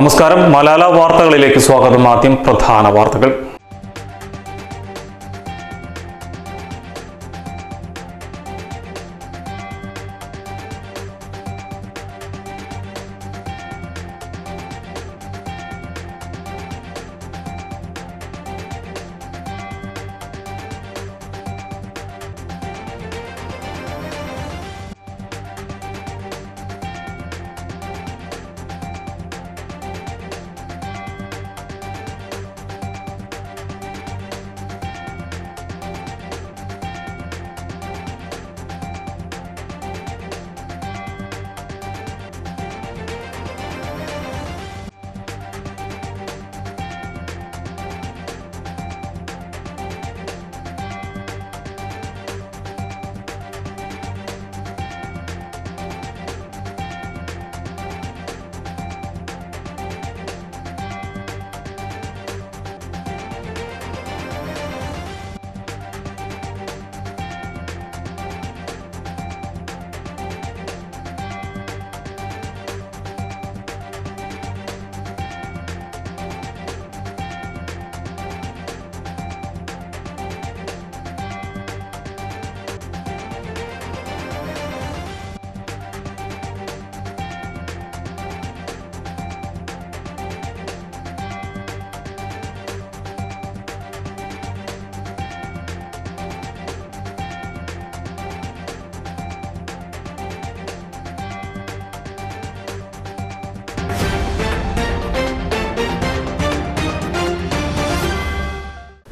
നമസ്കാരം. മലാല വാർത്തകളിലേക്ക് സ്വാഗതം. ആദ്യം പ്രധാന വാർത്തകൾ.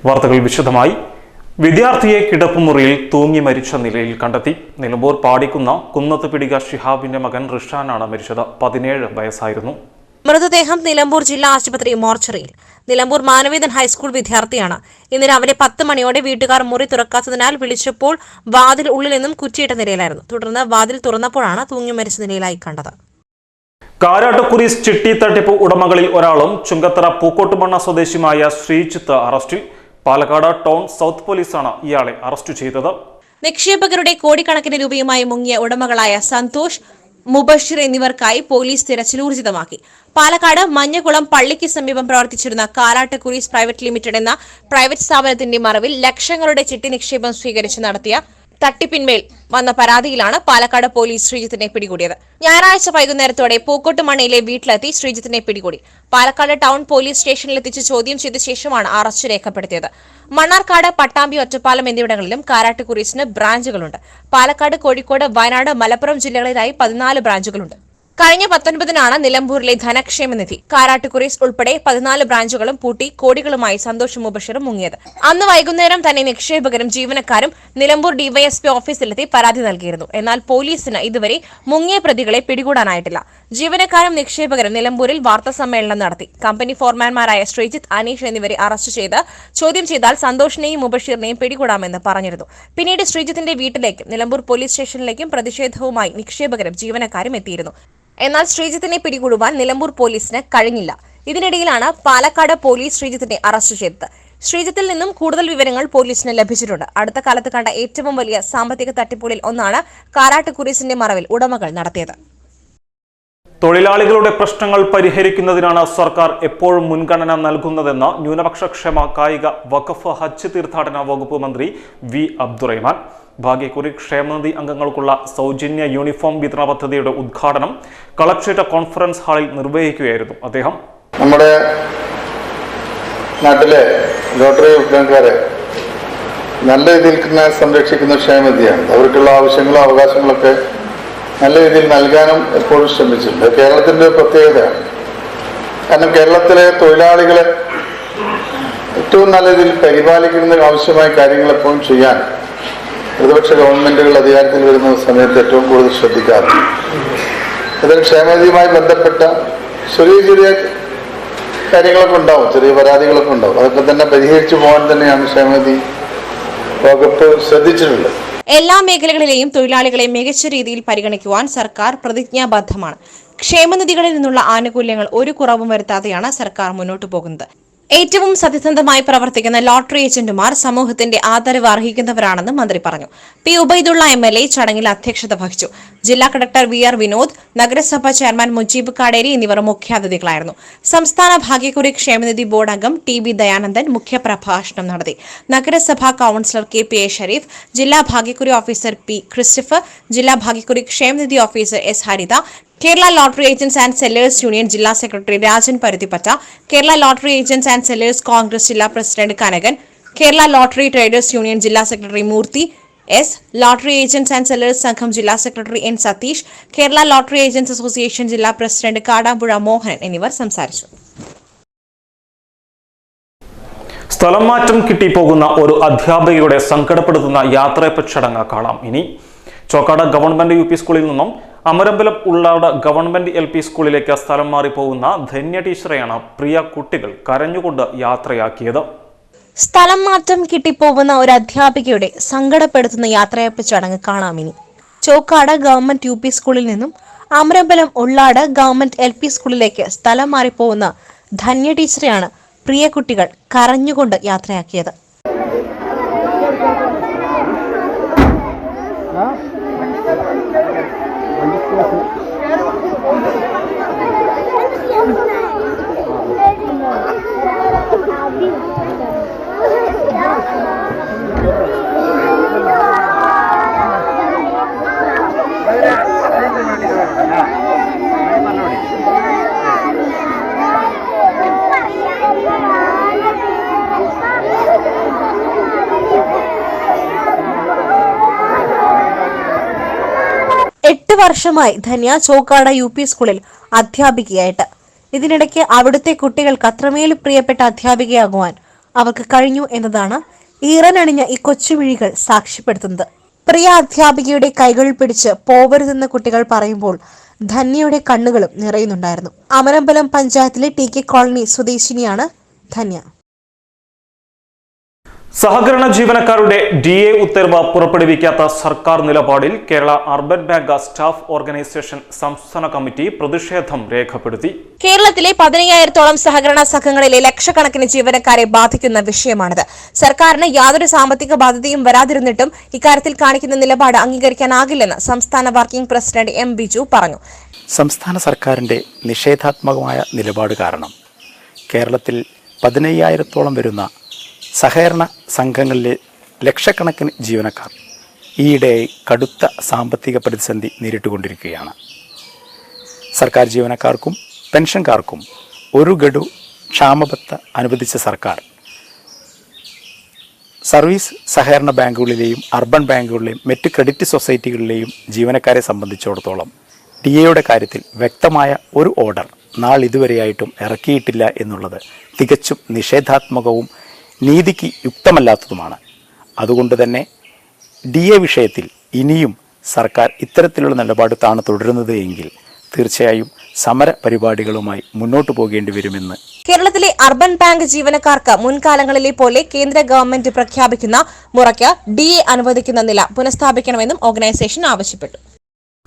വാർത്തകൾ വിശദമായി. വിദ്യാർത്ഥിയെ കിടപ്പുമുറിയിൽ തൂങ്ങി മരിച്ച നിലയിൽ കണ്ടെത്തി. നിലമ്പൂർ പാടിക്കുന്ന കുന്നത്ത് പിടിക ഷിഹാബിന്റെ മകൻ റിഷാനാണ് മരിച്ചത്. പതിനേഴ് വയസ്സായിരുന്നു. മൃതദേഹം നിലമ്പൂർ ജില്ലാ ആശുപത്രി മോർച്ചറിയിൽ. നിലമ്പൂർ മാനവേദൻ ഹൈസ്കൂൾ വിദ്യാർത്ഥിയാണ്. ഇന്ന് രാവിലെ പത്ത് മണിയോടെ വീട്ടുകാർ മുറി തുറക്കാത്തതിനാൽ വിളിച്ചപ്പോൾ വാതിൽ ഉള്ളിൽ നിന്നും കുറ്റിയിട്ട നിലയിലായിരുന്നു. തുടർന്ന് വാതിൽ തുറന്നപ്പോഴാണ് തൂങ്ങി മരിച്ച നിലയിലായി കണ്ടത്. കാരാട്ടുകുരീസ് ചിട്ടി തട്ടിപ്പ് ഉടമകളിൽ ഒരാളും ചുങ്കത്തറ പൂക്കോട്ടുമണ്ണ സ്വദേശിയുമായ ശ്രീജിത്ത് അറസ്റ്റിൽ. പാലക്കാട് ടൗൺ സൗത്ത് പോലീസാണ് ഇയാളെ അറസ്റ്റ് ചെയ്തത്. നിക്ഷേപകരുടെ കോടിക്കണക്കിന് രൂപയുമായി മുങ്ങിയ ഉടമകളായ സന്തോഷ് മുബഷിർ എന്നിവർക്കായി പോലീസ് തിരച്ചിൽ ഊർജിതമാക്കി. പാലക്കാട് മഞ്ഞകുളം പള്ളിക്ക് സമീപം പ്രവർത്തിച്ചിരുന്ന കാലാട്ട് കുരീസ് പ്രൈവറ്റ് ലിമിറ്റഡ് എന്ന പ്രൈവറ്റ് സ്ഥാപനത്തിന്റെ മറവിൽ ലക്ഷങ്ങളുടെ ചിട്ടി നിക്ഷേപം സ്വീകരിച്ച് നടത്തിയ തട്ടിപ്പിന്മേൽ വന്ന പരാതിയിലാണ് പാലക്കാട് പോലീസ് ശ്രീജിത്തിനെ പിടികൂടിയത്. ഞായറാഴ്ച വൈകുന്നേരത്തോടെ പൂക്കോട്ടുമണ്ണയിലെ വീട്ടിലെത്തി ശ്രീജിത്തിനെ പിടികൂടി. പാലക്കാട് ടൗൺ പോലീസ് സ്റ്റേഷനിൽ എത്തിച്ച് ചോദ്യം ചെയ്ത ശേഷമാണ് അറസ്റ്റ് രേഖപ്പെടുത്തിയത്. മണ്ണാർക്കാട് പട്ടാമ്പി ഒറ്റപ്പാലം എന്നിവിടങ്ങളിലും കാരാട്ട് കുരീസിന് ബ്രാഞ്ചുകളുണ്ട്. പാലക്കാട് കോഴിക്കോട് വയനാട് മലപ്പുറം ജില്ലകളിലായി പതിനാല് ബ്രാഞ്ചുകളുണ്ട്. കഴിഞ്ഞ പത്തൊൻപതിനാണ് നിലമ്പൂരിലെ ധനക്ഷേമ നിധി. കാരാട്ടുകുറീസ് ഉൾപ്പെടെ പതിനാല് ബ്രാഞ്ചുകളും പൂട്ടി കോടികളുമായി സന്തോഷ് മുബഷറും മുങ്ങിയത്. അന്ന് വൈകുന്നേരം തന്നെ നിക്ഷേപകരും ജീവനക്കാരും നിലമ്പൂർ ഡിവൈഎസ്പി ഓഫീസിലെത്തി പരാതി നൽകിയിരുന്നു. എന്നാൽ പോലീസിന് ഇതുവരെ മുങ്ങിയ പ്രതികളെ പിടികൂടാനായിട്ടില്ല. ജീവനക്കാരും നിക്ഷേപകരും നിലമ്പൂരിൽ വാർത്താ സമ്മേളനം നടത്തി. കമ്പനി ഫോർമാൻമാരായ ശ്രീജിത്ത് അനീഷ് എന്നിവരെ അറസ്റ്റ് ചെയ്ത് ചോദ്യം ചെയ്താൽ സന്തോഷിനെയും മുബഷീറിനെയും പിടികൂടാമെന്ന് പറഞ്ഞിരുന്നു. പിന്നീട് ശ്രീജിത്തിന്റെ വീട്ടിലേക്കും നിലമ്പൂർ പോലീസ് സ്റ്റേഷനിലേക്കും പ്രതിഷേധവുമായി നിക്ഷേപകരും ജീവനക്കാരും എത്തിയിരുന്നു. എന്നാൽ ശ്രീജിത്തിനെ പിടികൂടുവാൻ നിലമ്പൂർ പോലീസിന് കഴിഞ്ഞില്ല. ഇതിനിടയിലാണ് പാലക്കാട് പോലീസ് ശ്രീജിത്തിനെ അറസ്റ്റ് ചെയ്തത്. ശ്രീജിത്തിൽ നിന്നും കൂടുതൽ വിവരങ്ങൾ പോലീസിന് ലഭിച്ചിട്ടുണ്ട്. അടുത്ത കാലത്ത് കണ്ട ഏറ്റവും വലിയ സാമ്പത്തിക തട്ടിപ്പുകളിൽ ഒന്നാണ് കാരാട്ട് കുരീസിന്റെ മറവിൽ ഉടമകൾ നടത്തിയത്. തൊഴിലാളികളുടെ പ്രശ്നങ്ങൾ പരിഹരിക്കുന്നതിനാണ് സർക്കാർ എപ്പോഴും മുൻഗണന നൽകുന്നതെന്ന് ന്യൂനപക്ഷ ക്ഷേമ കായിക വഖഫ് ഹജ്ജ് തീർത്ഥാടന വകുപ്പ് മന്ത്രി വി അബ്ദുറഹ്മാൻ. ഭാഗ്യക്കുറി ക്ഷേമനിധി അംഗങ്ങൾക്കുള്ള സൗജന്യ യൂണിഫോം വിതരണ പദ്ധതിയുടെ ഉദ്ഘാടനം കളക്ട്രേറ്റ് കോൺഫറൻസ് ഹാളിൽ നിർവഹിക്കുകയായിരുന്നു അദ്ദേഹം. നമ്മുടെ നാട്ടിലെ ലോട്ടറി വിൽപ്പനക്കാരെ നല്ല രീതിയിൽ സംരക്ഷിക്കുന്ന ക്ഷേമനിധിയാണ്. അവർക്കുള്ള ആവശ്യങ്ങളും അവകാശങ്ങളൊക്കെ നല്ല രീതിയിൽ നൽകാനും എപ്പോഴും ശ്രമിച്ചിട്ടുണ്ട്. കേരളത്തിന്റെ പ്രത്യേകത പ്രത്യേകതയാണ്. കാരണം കേരളത്തിലെ തൊഴിലാളികളെ ഏറ്റവും നല്ല രീതിയിൽ പരിപാലിക്കുന്നതിന് ആവശ്യമായ കാര്യങ്ങൾ എപ്പോഴും ചെയ്യാൻ പ്രതിപക്ഷ ഗവൺമെന്റുകൾ അധികാരത്തിൽ വരുന്ന സമയത്ത് ഏറ്റവും കൂടുതൽ ശ്രദ്ധിക്കാറുണ്ട് ഇതിൽ ക്ഷേമനിധിയുമായി ബന്ധപ്പെട്ട ചെറിയ ചെറിയ കാര്യങ്ങളൊക്കെ ഉണ്ടാവും ചെറിയ പരാതികളൊക്കെ ഉണ്ടാവും. അതൊക്കെ തന്നെ പരിഹരിച്ചു പോകാൻ തന്നെയാണ് ക്ഷേമനിധി വകുപ്പ് ശ്രദ്ധിച്ചിട്ടുള്ളത്. എല്ലാ മേഖലകളിലെയും തൊഴിലാളികളെ മികച്ച രീതിയിൽ പരിഗണിക്കുവാൻ സർക്കാർ പ്രതിജ്ഞാബദ്ധമാണ്. ക്ഷേമനിധികളിൽ നിന്നുള്ള ആനുകൂല്യങ്ങൾ ഒരു കുറവും വരുത്താതെയാണ് സർക്കാർ മുന്നോട്ടു പോകുന്നത്. ഏറ്റവും സത്യസന്ധമായി പ്രവർത്തിക്കുന്ന ലോട്ടറി ഏജന്റുമാർ സമൂഹത്തിന്റെ ആദരവ് അർഹിക്കുന്നവരാണെന്ന് മന്ത്രി പറഞ്ഞു. P. Ubaidulla M L A ചടങ്ങിൽ അധ്യക്ഷത വഹിച്ചു. ജില്ലാ കളക്ടർ വി. ആർ. വിനോദ് നഗരസഭാ ചെയർമാൻ മുജീബ് കാടേരി എന്നിവർ മുഖ്യാതിഥികളായിരുന്നു. സംസ്ഥാന ഭാഗ്യക്കുറി ക്ഷേമനിധി ബോർഡ് അംഗം ടി. ബി ദയാനന്ദൻ മുഖ്യപ്രഭാഷണം നടത്തി. നഗരസഭാ councillor K. P. A. Shareef ജില്ലാ ഭാഗ്യക്കുറി ഓഫീസർ പി. ക്രിസ്റ്റഫർ ജില്ലാ ഭാഗ്യക്കുറി ക്ഷേമനിധി officer S. Haritha Kerala lottery agents and sellers union ജില്ലാ secretary Rajan Paruthippatta Kerala lottery agents and sellers Congress ജില്ലാ president Kanakan Kerala lottery traders union ജില്ലാ secretary Moorthy S lottery agents and sellers സംഘം ജില്ലാ secretary N Satheesh Kerala lottery agents association ജില്ലാ president Kadampuzha Mohan എന്നിവർ സംസാരിച്ചു. സ്ഥലം മാറ്റം കിട്ടിപ്പോകുന്ന ഒരു അധ്യാപികയുടെ സങ്കടപ്പെടുത്തുന്ന യാത്രയപ്പ് ചടങ്ങ് കാണാം ഇനി. ചോക്കാട് ഗവൺമെന്റ് യു സ്കൂളിൽ നിന്നും Amarambalam Ullad government L P സ്കൂളിലേക്ക് സ്ഥലം മാറിപ്പോകുന്ന ധന്യ ടീച്ചറെയാണ് പ്രിയ കുട്ടികൾ കരഞ്ഞുകൊണ്ട് യാത്രയാക്കിയത്. സ്ഥലം മാറ്റം കിട്ടിപ്പോകുന്ന ഒരു അധ്യാപികയുടെ സങ്കടപ്പെടുത്തുന്ന യാത്രയപ്പ് ചടങ്ങ് കാണാമിനി ചോക്കാട് ഗവൺമെന്റ് യു പി സ്കൂളിൽ നിന്നും Amarambalam Ullad government L P സ്കൂളിലേക്ക് സ്ഥലം മാറിപ്പോകുന്ന ധന്യ ടീച്ചറെയാണ് പ്രിയ കുട്ടികൾ കരഞ്ഞുകൊണ്ട് യാത്രയാക്കിയത്. വർഷമായി ധന്യ ചോക്കാട യു പി സ്കൂളിൽ അധ്യാപികയായിട്ട്. ഇതിനിടയ്ക്ക് അവിടുത്തെ കുട്ടികൾക്ക് അത്രമേൽ പ്രിയപ്പെട്ട അധ്യാപികയാകുവാൻ അവർക്ക് കഴിഞ്ഞു എന്നതാണ് ഈറനണിഞ്ഞ ഈ കൊച്ചുമിഴികൾ സാക്ഷ്യപ്പെടുത്തുന്നത്. പ്രിയ അധ്യാപികയുടെ കൈകൾ പിടിച്ച് പോവരുതെന്ന് കുട്ടികൾ പറയുമ്പോൾ ധന്യയുടെ കണ്ണുകളും നിറയുന്നുണ്ടായിരുന്നു. അമരമ്പലം പഞ്ചായത്തിലെ ടി കെ കോളനി സ്വദേശിനിയാണ് ധന്യ. സഹകരണ ജീവനക്കാരുടെ ഡി എ ഉത്തരവ് പുറപ്പെടുവിക്കാത്ത സർക്കാർ നിലപാടിൽ Kerala urban bank staff organisation സംസ്ഥാന കമ്മിറ്റി പ്രതിഷേധം രേഖപ്പെടുത്തി. കേരളത്തിലെ പതിനയ്യായിരത്തോളം സഹകരണ സംഘങ്ങളിലെ ലക്ഷക്കണക്കിന് ജീവനക്കാരെ ബാധിക്കുന്ന വിഷയമാണിത്. സർക്കാരിന് യാതൊരു സാമ്പത്തിക ബാധ്യതയും വരാതിരുന്നിട്ടും ഇക്കാര്യത്തിൽ കാണിക്കുന്ന നിലപാട് അംഗീകരിക്കാനാകില്ലെന്ന് സംസ്ഥാന വർക്കിംഗ് പ്രസിഡന്റ് എം ബിജു പറഞ്ഞു. സംസ്ഥാന സർക്കാരിന്റെ നിഷേധാത്മകമായ നിലപാട് കാരണം കേരളത്തിൽ പതിനയ്യായിരത്തോളം വരുന്ന സഹകരണ സംഘങ്ങളിലെ ലക്ഷക്കണക്കിന് ജീവനക്കാർ ഈയിടെയായി കടുത്ത സാമ്പത്തിക പ്രതിസന്ധി നേരിട്ടുകൊണ്ടിരിക്കുകയാണ്. സർക്കാർ ജീവനക്കാർക്കും പെൻഷൻകാർക്കും ഒരു ഗഡു ക്ഷാമബത്ത അനുവദിച്ച സർക്കാർ. സർവീസ് സഹകരണ ബാങ്കുകളിലെയും അർബൻ ബാങ്കുകളിലെയും മറ്റ് ക്രെഡിറ്റ് സൊസൈറ്റികളിലെയും ജീവനക്കാരെ സംബന്ധിച്ചിടത്തോളം ഡി എയുടെ കാര്യത്തിൽ വ്യക്തമായ ഒരു ഓർഡർ നാളിതുവരെയായിട്ടും ഇറക്കിയിട്ടില്ല എന്നുള്ളത് തികച്ചും നിഷേധാത്മകവും നീതിക്ക് യുക്തമല്ലാത്തതുമാണ്. അതുകൊണ്ട് തന്നെ ഡി എ വിഷയത്തിൽ ഇനിയും സർക്കാർ ഇത്തരത്തിലുള്ള നിലപാട് താണ് തുടരുന്നത് എങ്കിൽ തീർച്ചയായും സമര പരിപാടികളുമായി മുന്നോട്ട് പോകേണ്ടി വരുമെന്ന്. കേരളത്തിലെ അർബൻ ബാങ്ക് ജീവനക്കാർക്ക് മുൻകാലങ്ങളിലെ പോലെ കേന്ദ്ര ഗവൺമെന്റ് പ്രഖ്യാപിക്കുന്ന മുറയ്ക്ക് ഡി എ അനുവദിക്കുന്ന നില പുനഃസ്ഥാപിക്കണമെന്നും ഓർഗനൈസേഷൻ ആവശ്യപ്പെട്ടു.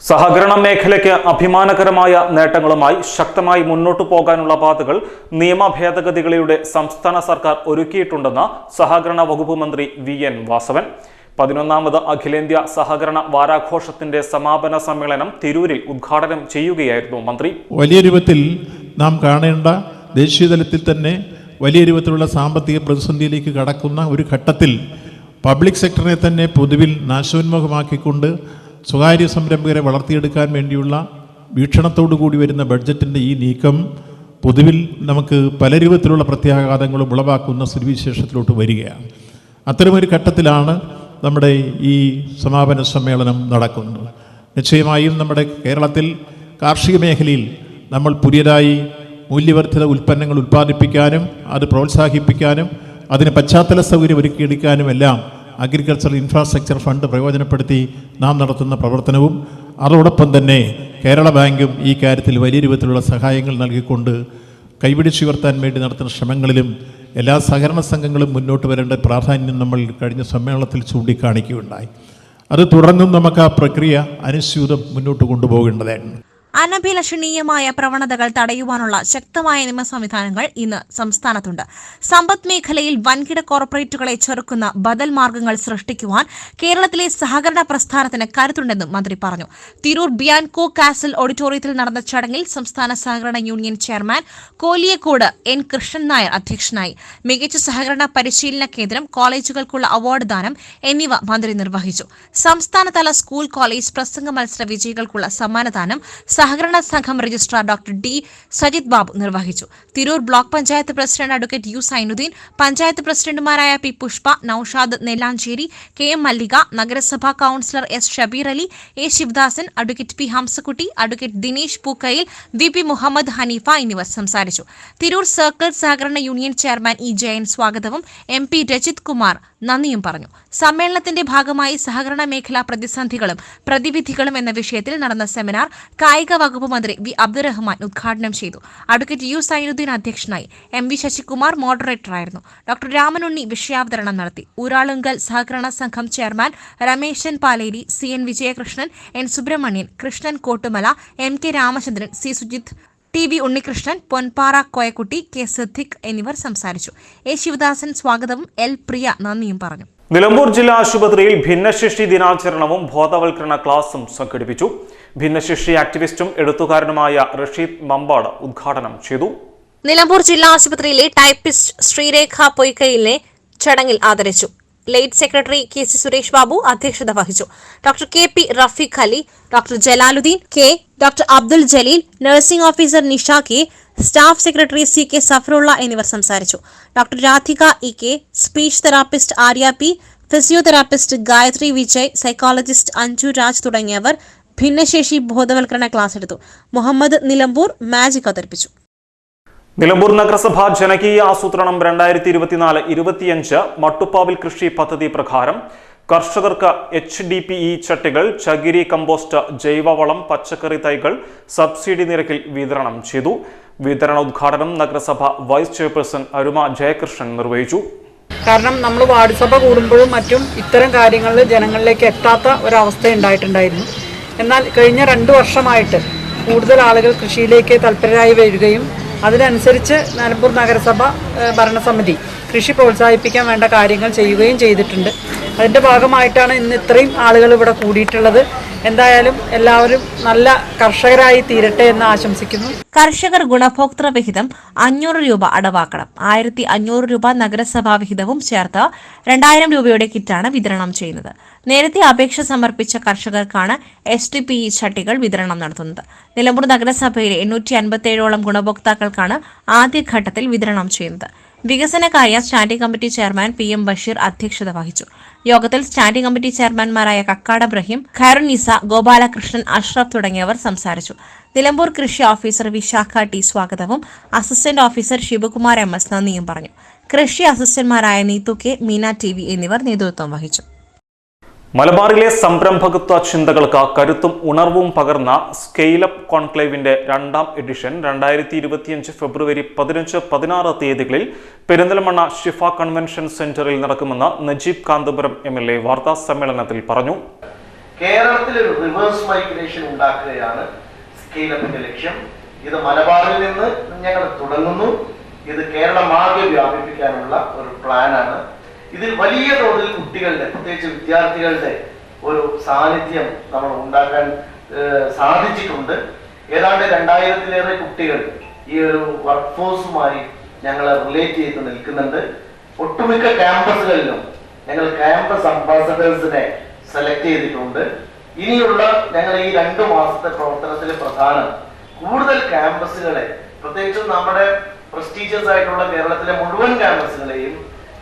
സഹകരണ മേഖലയ്ക്ക് അഭിമാനകരമായ നേട്ടങ്ങളുമായി ശക്തമായി മുന്നോട്ടു പോകാനുള്ള പാതകൾ നിയമ ഭേദഗതികളിലൂടെ സംസ്ഥാന സർക്കാർ ഒരുക്കിയിട്ടുണ്ടെന്ന് സഹകരണ വകുപ്പ് മന്ത്രി വി എൻ വാസവൻ. പതിനൊന്നാമത് അഖിലേന്ത്യാ സഹകരണ വാരാഘോഷത്തിന്റെ സമാപന സമ്മേളനം തിരൂരിൽ ഉദ്ഘാടനം ചെയ്യുകയായിരുന്നു മന്ത്രി. വലിയ രൂപത്തിൽ നാം കാണേണ്ട ദേശീയ തലത്തിൽ തന്നെ വലിയ രൂപത്തിലുള്ള സാമ്പത്തിക പ്രതിസന്ധിയിലേക്ക് കടക്കുന്ന ഒരു ഘട്ടത്തിൽ പബ്ലിക് സെക്ടറിനെ തന്നെ പൊതുവിൽ നാശോന്മുഖമാക്കിക്കൊണ്ട് സ്വകാര്യ സംരംഭകരെ വളർത്തിയെടുക്കാൻ വേണ്ടിയുള്ള വീക്ഷണത്തോടു കൂടി വരുന്ന ബഡ്ജറ്റിന്റെ ഈ നീക്കം പൊതുവിൽ നമുക്ക് പല രൂപത്തിലുള്ള പ്രത്യാഘാതങ്ങളും ഉളവാക്കുന്ന സ്ഥിതിവിശേഷത്തിലോട്ട് വരികയാണ്. അത്തരമൊരു ഘട്ടത്തിലാണ് നമ്മുടെ ഈ സമാപന സമ്മേളനം നടക്കുന്നത്. നിശ്ചയമായും നമ്മുടെ കേരളത്തിൽ കാർഷിക മേഖലയിൽ നമ്മൾ പുതിയതായി മൂല്യവർദ്ധിത ഉൽപ്പന്നങ്ങൾ ഉൽപ്പാദിപ്പിക്കാനും അത് പ്രോത്സാഹിപ്പിക്കാനും അതിന് പശ്ചാത്തല സൗകര്യം ഒരുക്കിയെടുക്കാനുമെല്ലാം അഗ്രികൾച്ചറൽ ഇൻഫ്രാസ്ട്രക്ചർ ഫണ്ട് പ്രയോജനപ്പെടുത്തി നാം നടത്തുന്ന പ്രവർത്തനവും അതോടൊപ്പം തന്നെ കേരള ബാങ്കും ഈ കാര്യത്തിൽ വലിയ രൂപത്തിലുള്ള സഹായങ്ങൾ നൽകിക്കൊണ്ട് കൈപിടിച്ചുയർത്താൻ വേണ്ടി നടത്തുന്ന ശ്രമങ്ങളിലും എല്ലാ സഹകരണ സംഘങ്ങളും മുന്നോട്ട് വരേണ്ട പ്രാധാന്യം നമ്മൾ കഴിഞ്ഞ സമ്മേളനത്തിൽ ചൂണ്ടിക്കാണിക്കുകയുണ്ടായി. അത് തുടർന്നും നമുക്ക് ആ പ്രക്രിയ അനുസ്യൂതം മുന്നോട്ട് കൊണ്ടുപോകേണ്ടതാണ് അനഭിലഷണീയമായ പ്രവണതകൾ തടയുവാനുള്ള ശക്തമായ നിയമ സംവിധാനങ്ങൾ ഇന്ന് സംസ്ഥാനത്തുണ്ട്. സമ്പദ് മേഖലയിൽ വൻകിട കോർപ്പറേറ്റുകളെ ചെറുക്കുന്ന ബദൽ മാർഗങ്ങൾ സൃഷ്ടിക്കുവാൻ കേരളത്തിലെ സഹകരണ പ്രസ്ഥാനത്തിന് കരുത്തുണ്ടെന്നും മന്ത്രി പറഞ്ഞു. തിരൂർ ബിയാൻകോ കാസിൽ ഓഡിറ്റോറിയത്തിൽ നടന്ന ചടങ്ങിൽ സംസ്ഥാന സഹകരണ union chairman Koliyakode N Krishnan Nair അധ്യക്ഷനായി. മികച്ച സഹകരണ പരിശീലന കേന്ദ്രം കോളേജുകൾക്കുള്ള അവാർഡ് ദാനം എന്നിവ മന്ത്രി നിർവഹിച്ചു. സംസ്ഥാനതല സ്കൂൾ കോളേജ് പ്രസംഗ മത്സര വിജയികൾക്കുള്ള സമ്മാനദാനം സഹകരണ സംഘം registrar doctor D Sajith Babu നിർവഹിച്ചു. Tirur block panchayat president advocate U Zainudheen panchayat പ്രസിഡന്റുമാരായ P Pushpa Naushad Nellancheri K M Mallika നഗരസഭാ councillor S Shabeer Ali A Sivadasan advocate P Hamzakutty advocate Dinesh Pookkayil V P Muhammed Haneefa എന്നിവർ സംസാരിച്ചു. Tirur circle സഹകരണ union chairman E Jayan സ്വാഗതവും M P Rajith Kumar നന്ദിയും പറഞ്ഞു. സമ്മേളനത്തിന്റെ ഭാഗമായി സഹകരണ മേഖലാ പ്രതിസന്ധികളും പ്രതിവിധികളും എന്ന വിഷയത്തിൽ നടന്ന സെമിനാർ കായിക വകുപ്പ് മന്ത്രി വി അബ്ദുറഹ്മാൻ ഉദ്ഘാടനം ചെയ്തു. അഡ്വക്കേറ്റ് യു സൈനുദ്ദീൻ അധ്യക്ഷനായി എം വി ശശികുമാർ മോഡറേറ്ററായിരുന്നു. ഡോക്ടർ രാമനുണ്ണി വിഷയാവതരണം നടത്തി. ഊരാളുങ്കൽ സഹകരണ സംഘം chairman Rameshan Paleri C N Vijayakrishnan N Subrahmanyan Krishnan Kottumala M K Ramachandran C Sujith T V Unnikrishnan Ponpara Koyakutty K Siddique എന്നിവർ സംസാരിച്ചു. എ ശിവദാസൻ സ്വാഗതവും എൽ പ്രിയ നന്ദിയും പറഞ്ഞു. നിലമ്പൂർ ജില്ലാ ആശുപത്രിയിൽ ഭിന്നശേഷി ദിനാചരണവും ബോധവൽക്കരണ ക്ലാസും സംഘടിപ്പിച്ചു. ഭിന്നശേഷി ആക്ടിവിസ്റ്റും എഴുത്തുകാരനുമായ റഷീദ് മമ്പാട് ഉദ്ഘാടനം ചെയ്തു. നിലമ്പൂർ ജില്ലാ ആശുപത്രിയിലെ ടൈപ്പിസ്റ്റ് ശ്രീരേഖ പൊയ്ക്കയിലെ ചടങ്ങിൽ ആദരിച്ചു. Late secretary K C Suresh Babu അധ്യക്ഷത വഹിച്ചു. Doctor K P Rafeeq Ali doctor Jalaludheen K doctor Abdul Jaleel nursing officer Nisha K staff secretary C K Safarulla എന്നിവർ സംസാരിച്ചു. Doctor Radhika E K speech therapist Arya P physiotherapist Gayathri Vijay psychologist Anju Raj തുടങ്ങിയവർ ഭിന്നശേഷി ബോധവൽക്കരണ class എടുത്തു. Muhammad Nilambur magic അവതരിപ്പിച്ചു. നിലമ്പൂർ നഗരസഭ ജനകീയ ആസൂത്രണം രണ്ടായിരത്തി ഇരുപത്തിനാല് ഇരുപത്തിയഞ്ച് മട്ടുപ്പാവിൽ കൃഷി പദ്ധതി പ്രകാരം കർഷകർക്ക് എച്ച് ഡി പി ഇ ചട്ടികൾ ചകിരി കമ്പോസ്റ്റ് ജൈവവളം പച്ചക്കറി തൈകൾ സബ്സിഡി നിരക്കിൽ വിതരണം ചെയ്തു. വിതരണോദ്ഘാടനം നഗരസഭ വൈസ് ചെയർപേഴ്സൺ അരുമ ജയകൃഷ്ണൻ നിർവഹിച്ചു. കാരണം നമ്മൾ വാർഡ് സഭ കൂടുമ്പോഴും മറ്റും ഇത്തരം കാര്യങ്ങളിൽ ജനങ്ങളിലേക്ക് എത്താത്ത ഒരവസ്ഥ ഉണ്ടായിട്ടുണ്ടായിരുന്നു. എന്നാൽ കഴിഞ്ഞ രണ്ട് വർഷമായിട്ട് കൂടുതൽ ആളുകൾ കൃഷിയിലേക്ക് തൽപരരായി വരികയും അതിനനുസരിച്ച് നിലമ്പൂർ നഗരസഭ ഭരണസമിതി കൃഷി പ്രോത്സാഹിപ്പിക്കാൻ വേണ്ട കാര്യങ്ങൾ ചെയ്യുകയും ചെയ്തിട്ടുണ്ട്. അതിന്റെ ഭാഗമായിട്ടാണ് ഇന്ന് ഇത്രയും ആളുകൾ ഇവിടെ കൂടിയിട്ടുള്ളത്. എന്തായാലും എല്ലാവരും നല്ല കർഷകരായി തീരട്ടെ എന്ന് ആശംസിക്കുന്നു. കർഷകർ ഗുണഭോക്തൃ വിഹിതം അഞ്ഞൂറ് രൂപ അടവാക്കണം. ആയിരത്തി അഞ്ഞൂറ് രൂപ നഗരസഭാ വിഹിതവും ചേർത്ത് രണ്ടായിരം രൂപയുടെ കിറ്റാണ് വിതരണം ചെയ്യുന്നത്. നേരത്തെ അപേക്ഷ സമർപ്പിച്ച കർഷകർക്കാണ് എസ് ടി പി ഇ ചട്ടികൾ വിതരണം നടത്തുന്നത്. നിലമ്പൂർ നഗരസഭയിലെ എണ്ണൂറ്റി അൻപത്തേഴോളം ഗുണഭോക്താക്കൾക്കാണ് ആദ്യഘട്ടത്തിൽ വിതരണം ചെയ്യുന്നത്. വികസനകാര്യ standing committee chairman P M Basheer അധ്യക്ഷത വഹിച്ചു. യോഗത്തിൽ സ്റ്റാൻഡിംഗ് കമ്മിറ്റി ചെയർമാൻമാരായ കക്കാട് ഇബ്രഹിം ഖൈറുനിസ ഗോപാലകൃഷ്ണൻ അഷ്റഫ് തുടങ്ങിയവർ സംസാരിച്ചു. നിലമ്പൂർ കൃഷി ഓഫീസർ വിശാഖ ടി സ്വാഗതവും assistant officer Sivakumar M S നന്ദിയും പറഞ്ഞു. കൃഷി അസിസ്റ്റന്റ്മാരായ നീതു കെ മീന ടി എന്നിവർ നേതൃത്വം വഹിച്ചു. മലബാറിലെ സംരംഭകത്വ ചിന്തകൾക്ക് കരുത്തും ഉണർവും പകർന്ന സ്കെയിലപ്പ് കോൺക്ലേവിന്റെ രണ്ടാം എഡിഷൻ രണ്ടായിരത്തി ഇരുപത്തിയഞ്ച് ഫെബ്രുവരി പതിനഞ്ച് പതിനാറ് തീയതികളിൽ പെരിന്തൽമണ്ണ ഷിഫ കൺവെൻഷൻ സെന്ററിൽ നടക്കുമെന്ന് Najeeb Kanthapuram M L A വാർത്താ സമ്മേളനത്തിൽ പറഞ്ഞു. കേരളത്തിൽ ഒരു റിവേഴ്സ് മൈഗ്രേഷൻ ഉണ്ടാക്കുകയാണ് സ്കെയിലപ്പിന്റെ ലക്ഷ്യം. ഇത് മലബാറിൽ നിന്ന് ഞങ്ങൾ തുടങ്ങുന്നു. ഇത് കേരളമാകെ വ്യാപിപ്പിക്കാനുള്ള ഒരു പ്ലാനാണ് ഇതിൽ വലിയ തോതിൽ കുട്ടികളുടെ പ്രത്യേകിച്ച് വിദ്യാർത്ഥികളുടെ ഒരു സാന്നിധ്യം നമ്മൾ ഉണ്ടാക്കാൻ സാധിച്ചിട്ടുണ്ട്. ഏതാണ്ട് രണ്ടായിരത്തിലേറെ കുട്ടികൾ ഈ ഒരു വർക്ക് ഫോഴ്സുമായി ഞങ്ങൾ റിലേറ്റ് ചെയ്ത് നിൽക്കുന്നുണ്ട്. ഒട്ടുമിക്ക ക്യാമ്പസുകളിലും ഞങ്ങൾ ക്യാമ്പസ് അംബാസഡേഴ്സിനെ സെലക്ട് ചെയ്തിട്ടുണ്ട്. ഇനിയുള്ള ഞങ്ങൾ ഈ രണ്ടു മാസത്തെ പ്രവർത്തനത്തിലെ പ്രധാനം കൂടുതൽ ക്യാമ്പസുകളെ പ്രത്യേകിച്ചും നമ്മുടെ പ്രസ്റ്റീജിയസ് ആയിട്ടുള്ള കേരളത്തിലെ മുഴുവൻ ക്യാമ്പസുകളെയും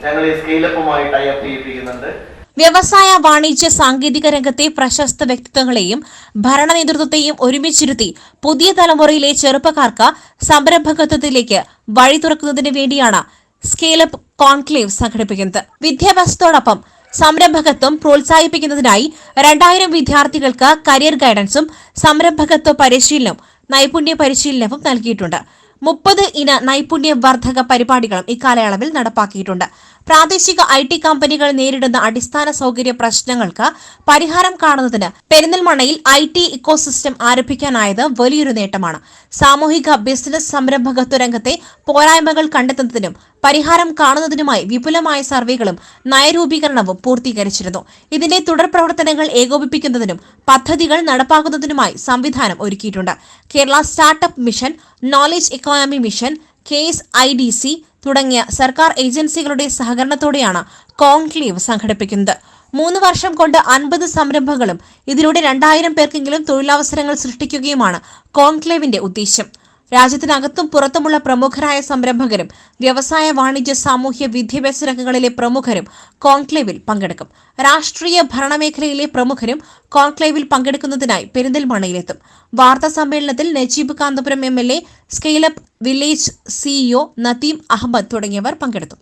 സ്കെയിലപ്പുമായി ടൈപ്പ് വ്യവസായ വാണിജ്യ സാങ്കേതിക രംഗത്തെ പ്രശസ്ത വ്യക്തിത്വങ്ങളെയും ഭരണ നേതൃത്വത്തെയും ഒരുമിച്ചിരുത്തി പുതിയ തലമുറയിലെ ചെറുപ്പക്കാർക്ക് സംരംഭകത്വത്തിലേക്ക് വഴി തുറക്കുന്നതിന് വേണ്ടിയാണ് സ്കെയിലപ്പ് കോൺക്ലേവ് സംഘടിപ്പിക്കുന്നത്. വിദ്യാഭ്യാസത്തോടൊപ്പം സംരംഭകത്വം പ്രോത്സാഹിപ്പിക്കുന്നതിനായി രണ്ടായിരം വിദ്യാർത്ഥികൾക്ക് കരിയർ ഗൈഡൻസും സംരംഭകത്വ പരിശീലനവും നൈപുണ്യ പരിശീലനവും നൽകിയിട്ടുണ്ട്. മുപ്പത് ഇന നൈപുണ്യ വർദ്ധക പരിപാടികളും ഇക്കാലയളവിൽ നടപ്പാക്കിയിട്ടുണ്ട്. പ്രാദേശിക ഐ ടി കമ്പനികൾ നേരിടുന്ന അടിസ്ഥാന സൗകര്യ പ്രശ്നങ്ങൾക്ക് പരിഹാരം കാണുന്നതിന് പെരിന്തൽമണ്ണയിൽ ഐ ടി ഇക്കോസിസ്റ്റം ആരംഭിക്കാനായത് വലിയൊരു നേട്ടമാണ്. സാമൂഹിക ബിസിനസ് സംരംഭകത്വ രംഗത്തെ പോരായ്മകൾ കണ്ടെത്തുന്നതിനും പരിഹാരം കാണുന്നതിനുമായി വിപുലമായ സർവേകളും നയരൂപീകരണവും പൂർത്തീകരിച്ചിരുന്നു. ഇതിന്റെ തുടർ പ്രവർത്തനങ്ങൾ ഏകോപിപ്പിക്കുന്നതിനും പദ്ധതികൾ നടപ്പാക്കുന്നതിനുമായി സംവിധാനം ഒരുക്കിയിട്ടുണ്ട്. Kerala startup mission knowledge economy mission K S I D C തുടങ്ങിയ സർക്കാർ ഏജൻസികളുടെ സഹകരണത്തോടെയാണ് കോൺക്ലേവ് സംഘടിപ്പിക്കുന്നത്. മൂന്ന് വർഷം കൊണ്ട് അൻപത് സംരംഭങ്ങളും ഇതിലൂടെ രണ്ടായിരം പേർക്കെങ്കിലും തൊഴിലവസരങ്ങൾ സൃഷ്ടിക്കുകയുമാണ് കോൺക്ലേവിന്റെ ഉദ്ദേശം രാജ്യത്തിനകത്തും പുറത്തുമുള്ള പ്രമുഖരായ സംരംഭകരും വ്യവസായ വാണിജ്യ സാമൂഹ്യ വിദ്യാഭ്യാസ രംഗങ്ങളിലെ പ്രമുഖരും കോൺക്ലേവിൽ പങ്കെടുക്കും. രാഷ്ട്രീയ ഭരണമേഖലയിലെ പ്രമുഖരും കോൺക്ലേവിൽ പങ്കെടുക്കുന്നതിനായി പെരിന്തൽമണ്ണയിലെത്തും. വാർത്താ സമ്മേളനത്തിൽ Najeeb Kanthapuram M L A scaleup village CEO Nadeem Ahammed തുടങ്ങിയവർ പങ്കെടുത്തു.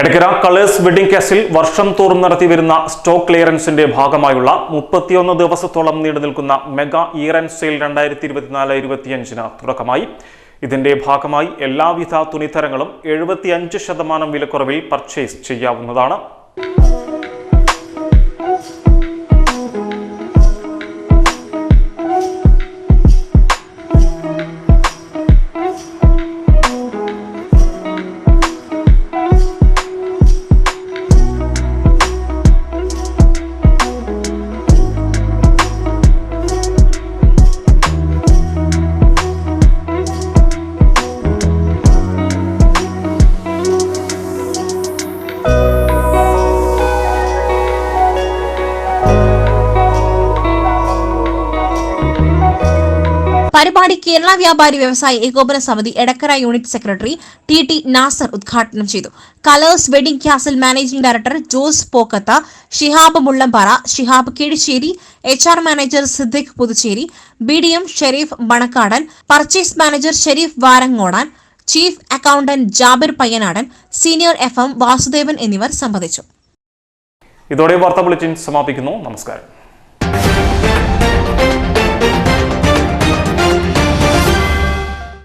എടക്കര കളേഴ്സ് വെഡിംഗ് കേസിൽ വർഷം തോറും നടത്തിവരുന്ന സ്റ്റോക്ക് ക്ലിയറൻസിന്റെ ഭാഗമായുള്ള മുപ്പത്തിയൊന്ന് ദിവസത്തോളം നീണ്ടു നിൽക്കുന്ന മെഗാ ഇയർ ആൻഡ് സെയിൽ രണ്ടായിരത്തി ഇരുപത്തിനാല് ഇരുപത്തിയഞ്ചിന് തുടക്കമായി. ഇതിന്റെ ഭാഗമായി എല്ലാവിധ തുണിത്തരങ്ങളും എഴുപത്തിയഞ്ച് ശതമാനം വിലക്കുറവിൽ പർച്ചേസ് ചെയ്യാവുന്നതാണ്. പരിപാടി കേരള വ്യാപാരി വ്യവസായ ഏകോപന സമിതി Edakkara unit secretary T T Nasar ഉദ്ഘാടനം ചെയ്തു. Colours wedding castle managing director Jose Pokkatha Shihab Mullampara Shihab Kizhisseri H R manager Siddique Puducherry B D M Shareef Banakkadan purchase manager Shareef Varangodan chief accountant Jabir Payyanadan senior F M Vasudevan എന്നിവർ സംബന്ധിച്ചു. ഇതോടെ വാർത്താ bulletin സമാപിക്കുന്നു. നമസ്കാരം.